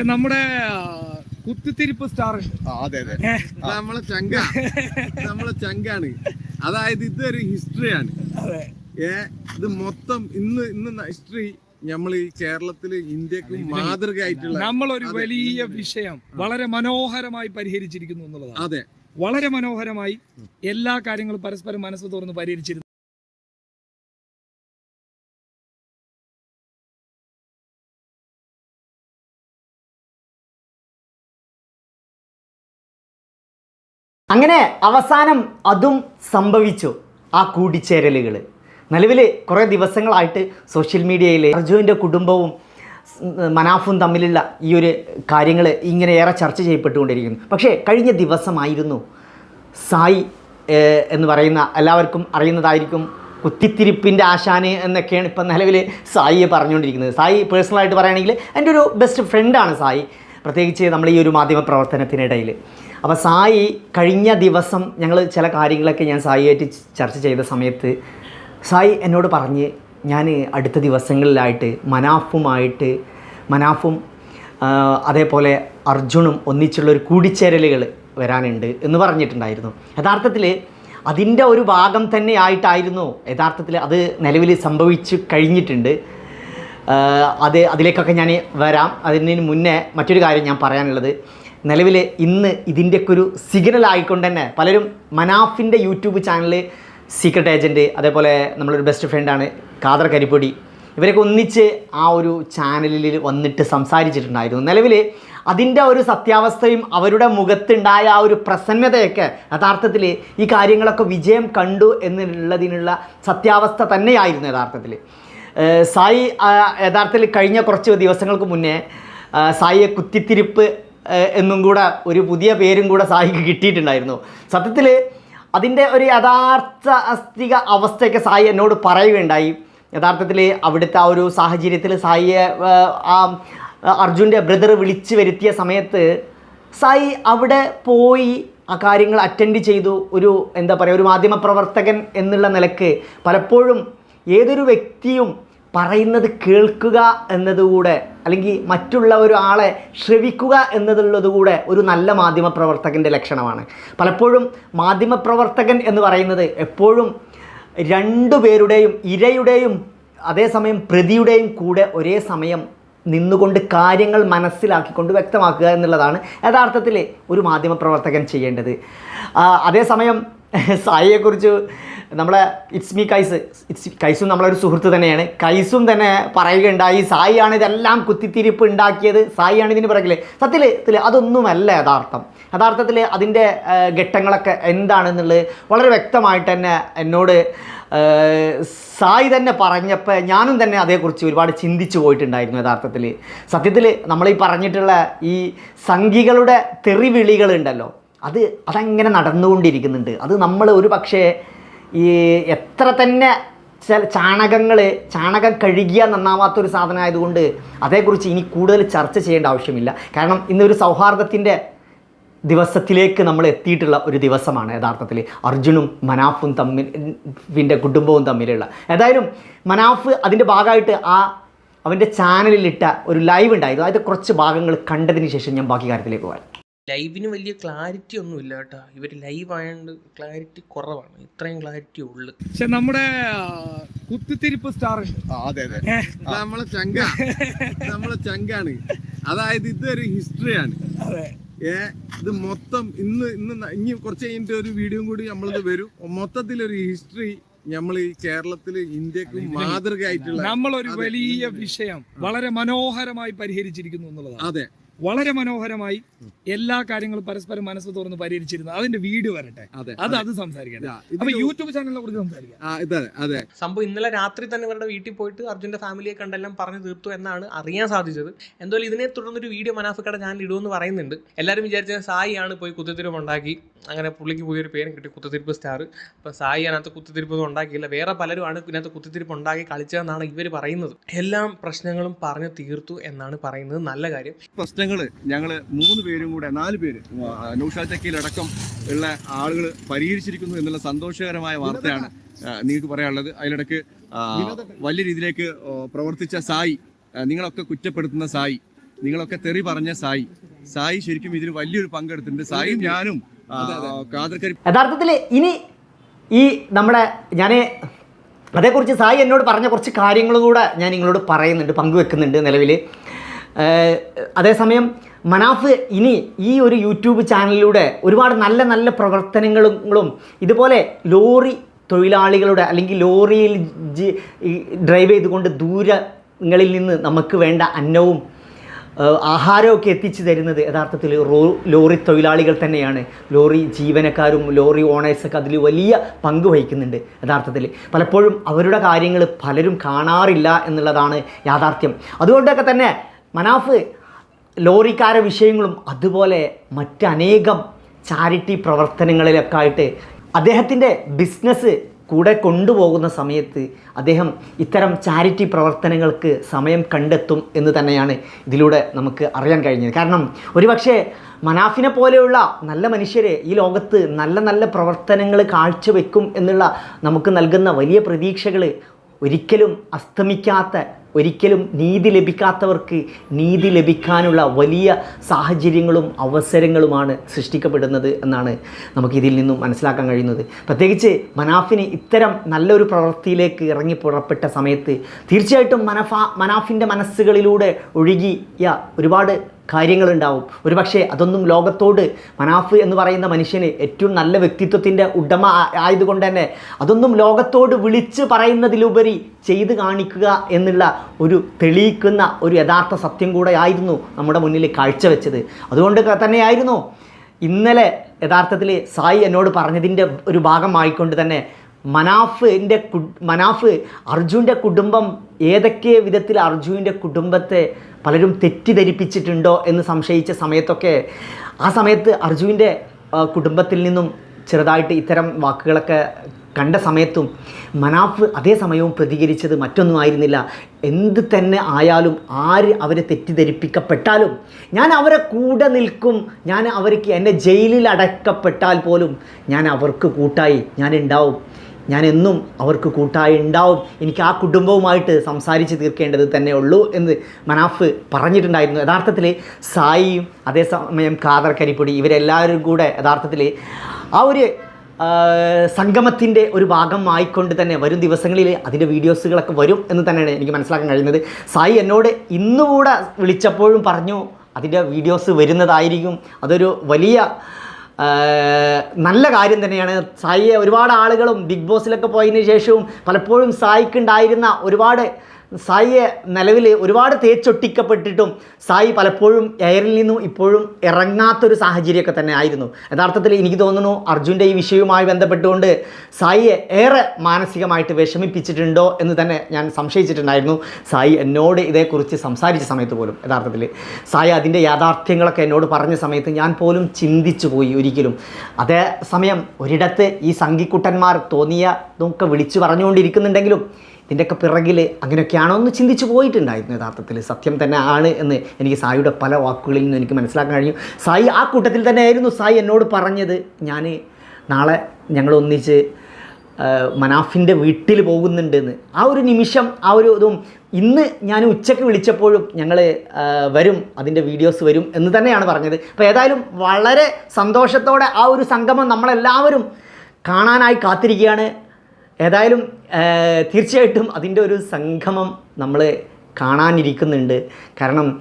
നമ്മുടെ കുത്തിരിപ്പ് കുത്തിത്തിരിപ്പ് സ്റ്റാർ അതെ അതെ. നമ്മളെ ചങ്ക. നമ്മളെ ചങ്കാണ്. അതായത് ഇതൊരു ഹിസ്റ്ററിയാണ് ഏ ഇത് മൊത്തം ഇന്ന് ഇന്ന് ഹിസ്റ്ററി നമ്മൾ ഈ കേരളത്തിൽ ഇന്ത്യയ്ക്ക് മാതൃകയായിട്ടുള്ള നമ്മളൊരു. വലിയ വിഷയം വളരെ മനോഹരമായി പരിഹരിച്ചിരിക്കുന്നു എന്നുള്ളതാണ്. അതെ. വളരെ മനോഹരമായി എല്ലാ കാര്യങ്ങളും പരസ്പരം മനസ്സ് തുറന്ന് പരിഹരിച്ചിരുന്നു. അങ്ങനെ അവസാനം അതും സംഭവിച്ചു ആ കൂടിച്ചേരലുകൾ നിലവിൽ കുറേ ദിവസങ്ങളായിട്ട് സോഷ്യൽ മീഡിയയിൽ അർജുവിന്റെ കുടുംബവും മനാഫും തമ്മിലുള്ള ഈ ഒരു കാര്യങ്ങൾ ഇങ്ങനെ ഏറെ ചർച്ച ചെയ്യപ്പെട്ടുകൊണ്ടിരിക്കുന്നു. പക്ഷേ കഴിഞ്ഞ ദിവസമായിരുന്നു സായി എന്ന് പറയുന്ന എല്ലാവർക്കും അറിയുന്നതായിരിക്കും കുത്തിത്തിരിപ്പിന്റെ ആശാന് എന്നൊക്കെയാണ് ഇപ്പം നിലവിൽ സായിയെ പറഞ്ഞുകൊണ്ടിരിക്കുന്നത്. സായി പേഴ്സണലായിട്ട് പറയുകയാണെങ്കിൽ എന്റെ ഒരു ബെസ്റ്റ് ഫ്രണ്ടാണ് സായി. പ്രത്യേകിച്ച് നമ്മൾ ഈ ഒരു മാധ്യമ പ്രവർത്തനത്തിനിടയിൽ അപ്പോൾ സായി കഴിഞ്ഞ ദിവസം ഞങ്ങൾ ചില കാര്യങ്ങളൊക്കെ ഞാൻ സായിയായിട്ട് ചർച്ച ചെയ്ത സമയത്ത് സായി എന്നോട് പറഞ്ഞ് ഞാൻ അടുത്ത ദിവസങ്ങളിലായിട്ട് മനാഫുമായിട്ട് മനാഫും അതേപോലെ അർജുനും ഒന്നിച്ചുള്ള ഒരു കൂടിച്ചേരലുകൾ വരാനുണ്ട് എന്ന് പറഞ്ഞിട്ടുണ്ടായിരുന്നു. യഥാർത്ഥത്തിൽ അതിന്റെ ഒരു ഭാഗം തന്നെ ആയിട്ടായിരുന്നു. യഥാർത്ഥത്തിൽ അത് നിലവിൽ സംഭവിച്ചു കഴിഞ്ഞിട്ടുണ്ട്. അത് അതിലേക്കൊക്കെ ഞാൻ വരാം. അതിന് മുന്നേ മറ്റൊരു കാര്യം ഞാൻ പറയാനുള്ളത്. നിലവിൽ ഇന്ന് ഇതിന്റെയൊക്കെ ഒരു സിഗ്നൽ ആയിക്കൊണ്ട് തന്നെ പലരും മനാഫിന്റെ യൂട്യൂബ് ചാനൽ സീക്രട്ട് ഏജന്റ് അതേപോലെ നമ്മളൊരു ബെസ്റ്റ് ഫ്രണ്ടാണ് കാദർ കരിപ്പൊടി. ഇവരൊക്കെ ഒന്നിച്ച് ആ ഒരു ചാനലിൽ വന്നിട്ട് സംസാരിച്ചിട്ടുണ്ടായിരുന്നു. നിലവിൽ അതിന്റെ ഒരു സത്യാവസ്ഥയും അവരുടെ മുഖത്തുണ്ടായ ആ ഒരു പ്രസന്നതയൊക്കെ യഥാർത്ഥത്തിൽ ഈ കാര്യങ്ങളൊക്കെ വിജയം കണ്ടു എന്നുള്ളതിനുള്ള സത്യാവസ്ഥ തന്നെയായിരുന്നു യഥാർത്ഥത്തിൽ സായി യഥാർത്ഥത്തിൽ കഴിഞ്ഞ കുറച്ച് ദിവസങ്ങൾക്ക് മുന്നേ സായിയെ കുത്തിത്തിരിപ്പ് എന്നും കൂടെ ഒരു പുതിയ പേരും കൂടെ സായിക്ക് കിട്ടിയിട്ടുണ്ടായിരുന്നു. സത്യത്തിൽ അതിന്റെ ഒരു യഥാർത്ഥ അസ്ഥിക അവസ്ഥയൊക്കെ സായി എന്നോട് പറയുകയുണ്ടായി. യഥാർത്ഥത്തിൽ അവിടുത്തെ ആ ഒരു സാഹചര്യത്തിൽ സായിയെ ആ അർജുന്റെ ബ്രദർ വിളിച്ചു വരുത്തിയ സമയത്ത് സായി അവിടെ പോയി ആ കാര്യങ്ങൾ അറ്റൻഡ് ചെയ്തു. ഒരു എന്താ പറയുക ഒരു മാധ്യമപ്രവർത്തകൻ എന്നുള്ള നിലയ്ക്ക് പലപ്പോഴും ഏതൊരു വ്യക്തിയും പറയുന്നത് കേൾക്കുക എന്നതുകൂടെ അല്ലെങ്കിൽ മറ്റുള്ള ഒരാളെ ശ്രവിക്കുക എന്നതുള്ളതുകൂടെ ഒരു നല്ല മാധ്യമപ്രവർത്തകന്റെ ലക്ഷണമാണ്. പലപ്പോഴും മാധ്യമപ്രവർത്തകൻ എന്ന് പറയുന്നത് എപ്പോഴും രണ്ടു പേരുടെയും ഇരയുടെയും അതേസമയം പ്രതിയുടെയും കൂടെ ഒരേ സമയം നിന്നുകൊണ്ട് കാര്യങ്ങൾ മനസ്സിലാക്കിക്കൊണ്ട് വ്യക്തമാക്കുക എന്നുള്ളതാണ് യഥാർത്ഥത്തിൽ ഒരു മാധ്യമപ്രവർത്തകൻ ചെയ്യേണ്ടത്. അതേസമയം സായിയെക്കുറിച്ച് നമ്മളെ ഇറ്റ്സ് മീ കൈസ് ഇറ്റ്സ് കൈസും നമ്മളൊരു സുഹൃത്ത് തന്നെയാണ്. കൈസും തന്നെ പറയുകയുണ്ടായി. സായിയാണ് ഇതെല്ലാം കുത്തിത്തിരിപ്പ് ഉണ്ടാക്കിയത്. സായിയാണ് ഇതിന് പിറകിൽ സത്യത്തിൽ അതൊന്നുമല്ല യഥാർത്ഥം. യഥാർത്ഥത്തിൽ അതിന്റെ ഘട്ടങ്ങളൊക്കെ എന്താണെന്നുള്ളത് വളരെ വ്യക്തമായിട്ട് തന്നെ എന്നോട് സായി തന്നെ പറഞ്ഞപ്പോൾ ഞാനും തന്നെ അതേക്കുറിച്ച് ഒരുപാട് ചിന്തിച്ചു പോയിട്ടുണ്ടായിരുന്നു യഥാർത്ഥത്തിൽ സത്യത്തിൽ നമ്മൾ ഈ പറഞ്ഞിട്ടുള്ള ഈ സംഘികളുടെ തെറിവിളികളുണ്ടല്ലോ. അത് അതങ്ങനെ നടന്നുകൊണ്ടിരിക്കുന്നുണ്ട്. അത് നമ്മൾ ഒരു പക്ഷേ ഈ എത്ര തന്നെ ചില ചാണകങ്ങൾ ചാണകം കഴുകിയ നന്നാവാത്തൊരു സാധനമായതുകൊണ്ട് അതേക്കുറിച്ച് ഇനി കൂടുതൽ ചർച്ച ചെയ്യേണ്ട ആവശ്യമില്ല. കാരണം ഇന്നൊരു സൗഹാർദ്ദത്തിന്റെ ദിവസത്തിലേക്ക് നമ്മൾ എത്തിയിട്ടുള്ള ഒരു ദിവസമാണ് യഥാർത്ഥത്തിൽ അർജുനും മനാഫും തമ്മിൽ വിന്റെ കുടുംബവും തമ്മിലുള്ള. ഏതായാലും മനാഫ് അതിന്റെ ഭാഗമായിട്ട് ആ അവന്റെ ചാനലിലിട്ട ഒരു ലൈവ് ഉണ്ടായിരുന്നു. അതിന്റെ കുറച്ച് ഭാഗങ്ങൾ കണ്ടതിന് ശേഷം ഞാൻ ബാക്കി കാര്യത്തിലേക്ക് പോകാം ലൈവിന് വലിയ ക്ലാരിറ്റി ഒന്നും ഇല്ല കേട്ടോ. ഇവർ ലൈവ് ആയതുകൊണ്ട് ക്ലാരിറ്റി കുറവാണ്. ഇത്രയും ക്ലാരിറ്റി ഉള്ളു. പക്ഷെ നമ്മുടെ കുത്തിത്തിരിപ്പ് സ്റ്റാർ അതെ അതെ. നമ്മളെ ചങ്ക. നമ്മളെ ചങ്കാണ്. അതായത് ഇതൊരു ഹിസ്റ്ററിയാണ് അതെ. ഏ ഇത് മൊത്തം ഇന്ന് ഇന്ന് ഇനി കുറച്ച് കഴിഞ്ഞിട്ട് ഒരു വീഡിയോ കൂടി നമ്മളിത് വരും. മൊത്തത്തിലൊരു ഹിസ്റ്ററി നമ്മൾ ഈ കേരളത്തിൽ ഇന്ത്യയ്ക്ക് മാതൃകയായിട്ടുള്ള നമ്മളൊരു. വലിയ വിഷയം വളരെ മനോഹരമായി പരിഹരിച്ചിരിക്കുന്നു എന്നുള്ളതാണ്. അതെ. വളരെ മനോഹരമായി എല്ലാ കാര്യങ്ങളും പരസ്പരം മനസ്സ് തുറന്ന് പരിഹരിച്ചിരുന്നു. അതിന്റെ വീട് വരട്ടെ. അതെ അത് അത്. സംസാരിക്കാം അപ്പൊ യൂട്യൂബ് ചാനലിനെ കുറിച്ച് സംസാരിക്കാം. ആ, ഇതെ അതെ. സംഭവം ഇന്നലെ രാത്രി തന്നെ ഇവരുടെ വീട്ടിൽ പോയിട്ട് അർജുന്റെ ഫാമിലിയെ കണ്ടെല്ലാം പറഞ്ഞു തീർത്തു എന്നാണ് അറിയാൻ സാധിച്ചത്. എന്തായാലും ഇതിനെ തുടർന്നൊരു വീഡിയോ മനാഫിക്കയുടെ ചാനൽ ഇടുമെന്ന് പറയുന്നുണ്ട്. എല്ലാവരും വിചാരിച്ച സായി ആണ് പോയി കുത്തിത്തിരിപ്പ് ഉണ്ടാക്കി. അങ്ങനെ പുള്ളിക്ക് പുതിയൊരു പേരും കിട്ടി കുത്തിത്തിരിപ്പ് സ്റ്റാർ അപ്പൊ സായി അതിനകത്ത് കുത്തിത്തിരിപ്പ് ഉണ്ടാക്കിയില്ല. വേറെ പലരുമാണ് ഇതിനകത്ത് കുത്തിത്തിരിപ്പ് ഉണ്ടാക്കി കളിച്ചതെന്നാണ് ഇവർ പറയുന്നത്. എല്ലാം പ്രശ്നങ്ങളും പറഞ്ഞു തീർത്തു എന്നാണ് പറയുന്നത്. നല്ല കാര്യം. പ്രശ്നങ്ങൾ ഞങ്ങൾ മൂന്ന് പേരും കൂടെ നാല് പേര് നൗഷാ ചക്കയിലടക്കം ഉള്ള ആളുകൾ പരിഹരിച്ചിരിക്കുന്നു എന്നുള്ള സന്തോഷകരമായ വാർത്തയാണ് നിങ്ങൾക്ക് പറയാനുള്ളത്. അതിലിടക്ക് വലിയ രീതിയിലേക്ക് പ്രവർത്തിച്ച സായി നിങ്ങളൊക്കെ കുറ്റപ്പെടുത്തുന്ന സായി നിങ്ങളൊക്കെ തെറി പറഞ്ഞ സായി സായി ശരിക്കും ഇതിൽ വലിയൊരു പങ്കെടുത്തിട്ടുണ്ട്. സായും ഞാനും കാതർക്കരി യഥാർത്ഥത്തിൽ ഇനി ഈ നമ്മുടെ ഞാൻ അതേക്കുറിച്ച് സായി എന്നോട് പറഞ്ഞ കുറച്ച് കാര്യങ്ങളും കൂടെ ഞാൻ നിങ്ങളോട് പറയുന്നുണ്ട് പങ്കുവെക്കുന്നുണ്ട് നിലവിൽ അതേസമയം മനാഫ് ഇനി ഈ ഒരു യൂട്യൂബ് ചാനലിലൂടെ ഒരുപാട് നല്ല നല്ല പ്രവർത്തനങ്ങളും ഇതുപോലെ ലോറി തൊഴിലാളികളുടെ അല്ലെങ്കിൽ ലോറിയിൽ ഡ്രൈവ് ചെയ്തുകൊണ്ട് ദൂരങ്ങളിൽ നിന്ന് നമുക്ക് വേണ്ട അന്നവും ആഹാരമൊക്കെ എത്തിച്ചു തരുന്നത് യഥാർത്ഥത്തിൽ ലോറി തൊഴിലാളികൾ തന്നെയാണ്. ലോറി ജീവനക്കാരും ലോറി ഓണേഴ്സൊക്കെ അതിൽ വലിയ പങ്ക് വഹിക്കുന്നുണ്ട് യഥാർത്ഥത്തിൽ. പലപ്പോഴും അവരുടെ കാര്യങ്ങൾ പലരും കാണാറില്ല എന്നുള്ളതാണ് യാഥാർത്ഥ്യം. അതുകൊണ്ടൊക്കെ തന്നെ മനാഫ് ലോറിക്കാരെ വിഷയങ്ങളും അതുപോലെ മറ്റനേകം ചാരിറ്റി പ്രവർത്തനങ്ങളിലൊക്കെ ആയിട്ട് അദ്ദേഹത്തിന്റെ ബിസിനസ് കൂടെ കൊണ്ടുപോകുന്ന സമയത്ത് അദ്ദേഹം ഇത്തരം ചാരിറ്റി പ്രവർത്തനങ്ങൾക്ക് സമയം കണ്ടെത്തും എന്ന് തന്നെയാണ് ഇതിലൂടെ നമുക്ക് അറിയാൻ കഴിഞ്ഞത്. കാരണം ഒരുപക്ഷെ മനാഫിനെ പോലെയുള്ള നല്ല മനുഷ്യരെ ഈ ലോകത്ത് നല്ല നല്ല പ്രവർത്തനങ്ങൾ കാഴ്ചവെക്കും എന്നുള്ള നമുക്ക് നൽകുന്ന വലിയ പ്രതീക്ഷകൾ ഒരിക്കലും അസ്തമിക്കാത്ത ഒരിക്കലും നീതി ലഭിക്കാത്തവർക്ക് നീതി ലഭിക്കാനുള്ള വലിയ സാഹചര്യങ്ങളും അവസരങ്ങളുമാണ് സൃഷ്ടിക്കപ്പെടുന്നത് എന്നാണ് നമുക്കിതിൽ നിന്നും മനസ്സിലാക്കാൻ കഴിയുന്നത്. പ്രത്യേകിച്ച് മനാഫിന് ഇത്തരം നല്ലൊരു പ്രവൃത്തിയിലേക്ക് ഇറങ്ങി പുറപ്പെട്ട സമയത്ത് തീർച്ചയായിട്ടും മനഫ മനാഫിന്റെ മനസ്സുകളിലൂടെ ഒഴുകിയ ഒരുപാട് കാര്യങ്ങളുണ്ടാവും. ഒരുപക്ഷെ അതൊന്നും ലോകത്തോട് മനാഫ് എന്ന് പറയുന്ന മനുഷ്യന് ഏറ്റവും നല്ല വ്യക്തിത്വത്തിന്റെ ഉടമ ആയതുകൊണ്ട് തന്നെ അതൊന്നും ലോകത്തോട് വിളിച്ച് പറയുന്നതിലുപരി ചെയ്ത് കാണിക്കുക എന്നുള്ള ഒരു തെളിയിക്കുന്ന ഒരു യഥാർത്ഥ സത്യം കൂടെ ആയിരുന്നു നമ്മുടെ മുന്നിൽ കാഴ്ചവെച്ചത്. അതുകൊണ്ട് തന്നെയായിരുന്നു ഇന്നലെ യഥാർത്ഥത്തിൽ സായി എന്നോട് പറഞ്ഞതിന്റെ ഒരു ഭാഗമായിക്കൊണ്ട് തന്നെ മനാഫിന്റെ മനാഫ് അർജുന്റെ കുടുംബം ഏതൊക്കെ വിധത്തിൽ അർജുന്റെ കുടുംബത്തെ പലരും തെറ്റിദ്ധരിപ്പിച്ചിട്ടുണ്ടോ എന്ന് സംശയിച്ച സമയത്തൊക്കെ ആ സമയത്ത് അർജുവിന്റെ കുടുംബത്തിൽ നിന്നും ചെറുതായിട്ട് ഇത്തരം വാക്കുകളൊക്കെ കണ്ട സമയത്തും മനാഫ് അതേ സമയവും പ്രതികരിച്ചത് മറ്റൊന്നുമായിരുന്നില്ല എന്ത് തന്നെ ആയാലും ആര് അവരെ തെറ്റിദ്ധരിപ്പിക്കപ്പെട്ടാലും ഞാൻ അവരെ കൂടെ നിൽക്കും. ഞാൻ അവർക്ക് എന്റെ ജയിലിൽ അടക്കപ്പെട്ടാൽ പോലും ഞാൻ അവർക്ക് കൂട്ടായി ഞാൻ ഉണ്ടാവും. ഞാൻ എന്നും അവർക്ക് കൂട്ടായി ഉണ്ടാവും. എനിക്ക് ആ കുടുംബവുമായിട്ട് സംസാരിച്ച് തീർക്കേണ്ടത് തന്നെ ഉള്ളൂ എന്ന് മനാഫ് പറഞ്ഞിട്ടുണ്ടായിരുന്നു. യഥാർത്ഥത്തിൽ സായിയും അതേസമയം കാദർ കരിപ്പൊടി ഇവരെല്ലാവരും കൂടെ യഥാർത്ഥത്തിൽ ആ ഒരു സംഗമത്തിന്റെ ഒരു ഭാഗം ആയിക്കൊണ്ട് തന്നെ വരും ദിവസങ്ങളിൽ അതിന്റെ വീഡിയോസുകളൊക്കെ വരും എന്ന് തന്നെയാണ് എനിക്ക് മനസ്സിലാക്കാൻ കഴിയുന്നത്. സായി എന്നോട് ഇന്നുകൂടെ വിളിച്ചപ്പോഴും പറഞ്ഞു അതിന്റെ വീഡിയോസ് വരുന്നതായിരിക്കും. അതൊരു വലിയ നല്ല കാര്യം തന്നെയാണ്. സായിയെ ഒരുപാട് ആളുകളും ബിഗ് ബോസിലൊക്കെ പോയതിന് ശേഷവും പലപ്പോഴും സായിക്കുണ്ടായിരുന്ന ഒരുപാട് സായിയെ നിലവിൽ ഒരുപാട് തേച്ചൊട്ടിക്കപ്പെട്ടിട്ടും സായി പലപ്പോഴും എയറിൽ നിന്നും ഇപ്പോഴും ഇറങ്ങാത്തൊരു സാഹചര്യമൊക്കെ തന്നെ ആയിരുന്നു. യഥാർത്ഥത്തിൽ എനിക്ക് തോന്നുന്നു അർജുന്റെ ഈ വിഷയവുമായി ബന്ധപ്പെട്ടുകൊണ്ട് സായിയെ ഏറെ മാനസികമായിട്ട് വിഷമിപ്പിച്ചിട്ടുണ്ടോ എന്ന് തന്നെ ഞാൻ സംശയിച്ചിട്ടുണ്ടായിരുന്നു. സായി എന്നോട് ഇതേക്കുറിച്ച് സംസാരിച്ച സമയത്ത് പോലും യഥാർത്ഥത്തിൽ. സായി അതിന്റെ യാഥാർത്ഥ്യങ്ങളൊക്കെ എന്നോട് പറഞ്ഞ സമയത്ത് ഞാൻ പോലും ചിന്തിച്ചു പോയി ഒരിക്കലും. അതേ സമയം ഒരിടത്ത് ഈ സംഘിക്കുട്ടന്മാർ തോന്നിയതൊക്കെ വിളിച്ചു പറഞ്ഞുകൊണ്ടിരിക്കുന്നുണ്ടെങ്കിലും ഇതിന്റെയൊക്കെ പിറകിൽ അങ്ങനെയൊക്കെയാണോ എന്ന് ചിന്തിച്ചു പോയിട്ടുണ്ടായിരുന്നു യഥാർത്ഥത്തിൽ സത്യം തന്നെ ആണ് എന്ന് എനിക്ക് സായിയുടെ പല വാക്കുകളിൽ നിന്ന് എനിക്ക് മനസ്സിലാക്കാൻ കഴിഞ്ഞു. സായി ആ കൂട്ടത്തിൽ തന്നെ ആയിരുന്നു സായി എന്നോട് പറഞ്ഞത്. ഞാൻ നാളെ ഞങ്ങൾ ഒന്നിച്ച് മനാഫിന്റെ വീട്ടിൽ പോകുന്നുണ്ടെന്ന്. ആ ഒരു നിമിഷം ആ ഒരു ഇതും ഇന്ന് ഞാൻ ഉച്ചയ്ക്ക് വിളിച്ചപ്പോഴും ഞങ്ങൾ വരും അതിന്റെ വീഡിയോസ് വരും എന്ന് തന്നെയാണ് പറഞ്ഞത്. അപ്പോൾ ഏതായാലും വളരെ സന്തോഷത്തോടെ ആ ഒരു സംഗമം നമ്മളെല്ലാവരും കാണാനായി കാത്തിരിക്കുകയാണ്. ഏതായാലും തീർച്ചയായിട്ടും അതിന്റെ ഒരു സംഗമം നമ്മൾ കാണാനിരിക്കുന്നുണ്ട്. കാരണം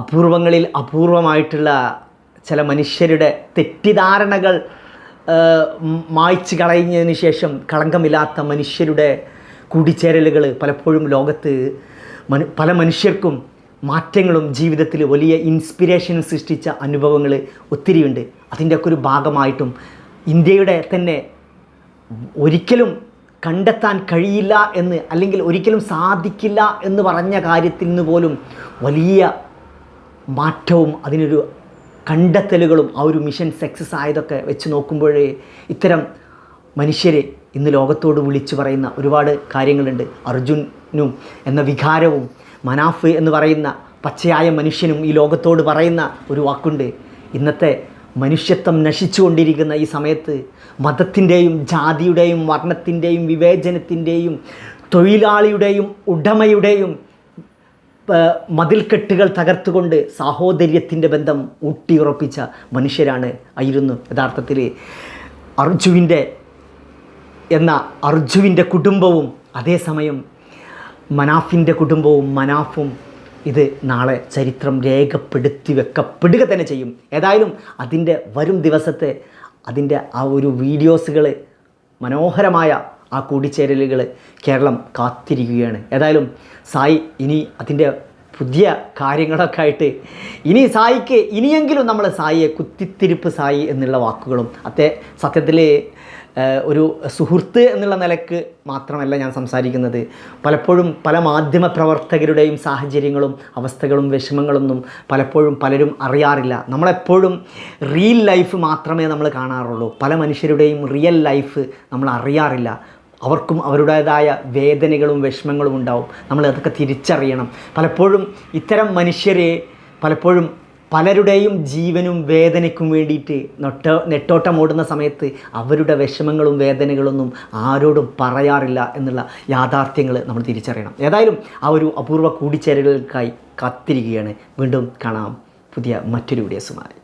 അപൂർവങ്ങളിൽ അപൂർവമായിട്ടുള്ള ചില മനുഷ്യരുടെ തെറ്റിദ്ധാരണകൾ മായ്ച്ച് കളഞ്ഞതിന് ശേഷം കളങ്കമില്ലാത്ത മനുഷ്യരുടെ കൂടിച്ചേരലുകൾ പലപ്പോഴും ലോകത്ത് മനു പല മനുഷ്യർക്കും മാറ്റങ്ങളും ജീവിതത്തിൽ വലിയ ഇൻസ്പിരേഷൻ സൃഷ്ടിച്ച അനുഭവങ്ങൾ ഒത്തിരിയുണ്ട്. അതിന്റെയൊക്കെ ഒരു ഭാഗമായിട്ടും ഇന്ത്യയുടെ തന്നെ ഒരിക്കലും കണ്ടെത്താൻ കഴിയില്ല എന്ന് അല്ലെങ്കിൽ ഒരിക്കലും സാധിക്കില്ല എന്ന് പറഞ്ഞ കാര്യത്തിൽ നിന്ന് പോലും വലിയ മാറ്റവും അതിനൊരു കണ്ടെത്തലുകളും ആ ഒരു മിഷൻ സക്സസ് ആയതൊക്കെ വെച്ച് നോക്കുമ്പോഴേ ഇത്തരം മനുഷ്യരെ ഇന്ന് ലോകത്തോട് വിളിച്ചു പറയുന്ന ഒരുപാട് കാര്യങ്ങളുണ്ട്. അർജുനും എന്ന വികാരവും മനാഫ് എന്ന് പറയുന്ന പച്ചയായ മനുഷ്യനും ഈ ലോകത്തോട് പറയുന്ന ഒരു വാക്കുണ്ട്. ഇന്നത്തെ മനുഷ്യത്വം നശിച്ചുകൊണ്ടിരിക്കുന്ന ഈ സമയത്ത് മതത്തിന്റെയും ജാതിയുടെയും വർണത്തിന്റെയും വിവേചനത്തിന്റെയും തൊഴിലാളിയുടെയും ഉടമയുടെയും മതിൽക്കെട്ടുകൾ തകർത്തുകൊണ്ട് സാഹോദര്യത്തിന്റെ ബന്ധം ഊട്ടിയുറപ്പിച്ച മനുഷ്യരാണ് ആയിരുന്നു യഥാർത്ഥത്തിൽ അർജുവിന്റെ എന്ന അർജുവിന്റെ കുടുംബവും. അതേസമയം മനാഫിന്റെ കുടുംബവും മനാഫും ഇത് നാളെ ചരിത്രം രേഖപ്പെടുത്തി വെക്കപ്പെടുക തന്നെ ചെയ്യും. ഏതായാലും അതിന്റെ വരും ദിവസത്തെ അതിന്റെ ആ ഒരു വീഡിയോസുകൾ മനോഹരമായ ആ കൂടിച്ചേരലുകൾ കേരളം കാത്തിരിക്കുകയാണ്. ഏതായാലും സായി ഇനി അതിന്റെ പുതിയ കാര്യങ്ങളൊക്കെ ആയിട്ട് ഇനി സായിക്ക് ഇനിയെങ്കിലും നമ്മൾ സായിയെ കുത്തിത്തിരിപ്പ് സായി എന്നുള്ള വാക്കുകളും അത്തേ സത്യത്തിൽ ഒരു സുഹൃത്ത് എന്നുള്ള നിലയ്ക്ക് മാത്രമല്ല ഞാൻ സംസാരിക്കുന്നത്. പലപ്പോഴും പല മാധ്യമ പ്രവർത്തകരുടെയും സാഹചര്യങ്ങളും അവസ്ഥകളും വിഷമങ്ങളൊന്നും പലപ്പോഴും പലരും അറിയാറില്ല. നമ്മളെപ്പോഴും റിയൽ ലൈഫ് മാത്രമേ നമ്മൾ കാണാറുള്ളൂ. പല മനുഷ്യരുടെയും റിയൽ ലൈഫ് നമ്മൾ അറിയാറില്ല. അവർക്കും അവരുടേതായ വേദനകളും വിഷമങ്ങളും ഉണ്ടാവും. നമ്മൾ അതൊക്കെ തിരിച്ചറിയണം. പലപ്പോഴും ഇത്തരം മനുഷ്യരെ പലപ്പോഴും പലരുടെയും ജീവനും വേദനയ്ക്കും വേണ്ടിയിട്ട് നൊട്ട നെട്ടോട്ടം ഓടുന്ന സമയത്ത് അവരുടെ വിഷമങ്ങളും വേദനകളൊന്നും ആരോടും പറയാറില്ല എന്നുള്ള യാഥാർത്ഥ്യങ്ങൾ നമ്മൾ തിരിച്ചറിയണം. ഏതായാലും ആ ഒരു അപൂർവ കൂടിച്ചേരലുകൾക്കായി കാത്തിരിക്കുകയാണ്. വീണ്ടും കാണാം. പുതിയ മറ്റൊരു വീഡിയോസുമായി.